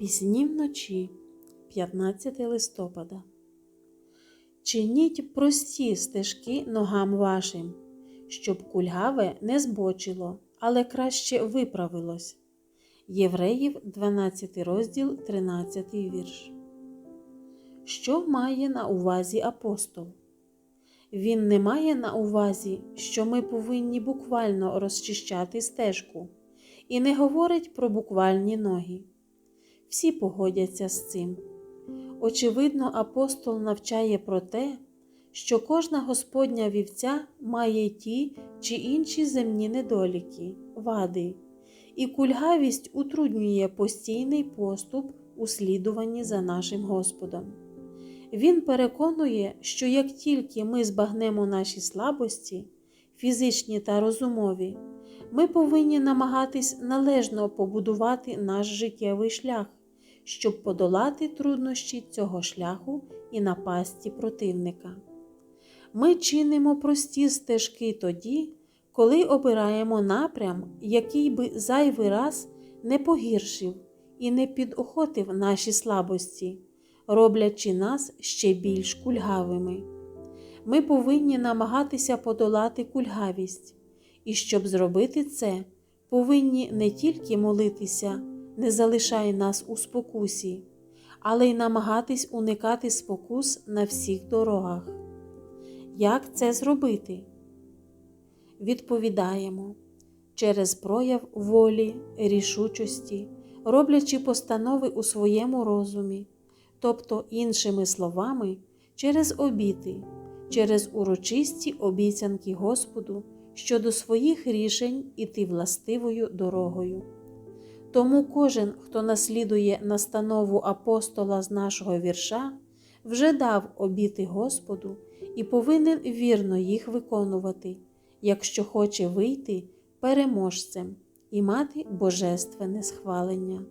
Пісні вночі, 15 листопада. Чиніть прості стежки ногам вашим, щоб кульгаве не збочило, але краще виправилось. Євреїв, 12 розділ, 13 вірш. Що має на увазі апостол? Він не має на увазі, що ми повинні буквально розчищати стежку, і не говорить про буквальні ноги. Всі погодяться з цим. Очевидно, апостол навчає про те, що кожна Господня вівця має ті чи інші земні недоліки, вади, і кульгавість утруднює постійний поступ у слідуванні за нашим Господом. Він переконує, що як тільки ми збагнемо наші слабості, фізичні та розумові, ми повинні намагатись належно побудувати наш життєвий шлях, щоб подолати труднощі цього шляху і напасті противника. Ми чинимо прості стежки тоді, коли обираємо напрям, який би зайвий раз не погіршив і не підохотив наші слабості, роблячи нас ще більш кульгавими. Ми повинні намагатися подолати кульгавість, і щоб зробити це, повинні не тільки молитися, не залишай нас у спокусі, але й намагатись уникати спокус на всіх дорогах. Як це зробити? Відповідаємо через прояв волі, рішучості, роблячи постанови у своєму розумі, тобто, іншими словами, через обіти, через урочисті обіцянки Господу щодо своїх рішень іти властивою дорогою. Тому кожен, хто наслідує настанову апостола з нашого вірша, вже дав обіти Господу і повинен вірно їх виконувати, якщо хоче вийти переможцем і мати божественне схвалення.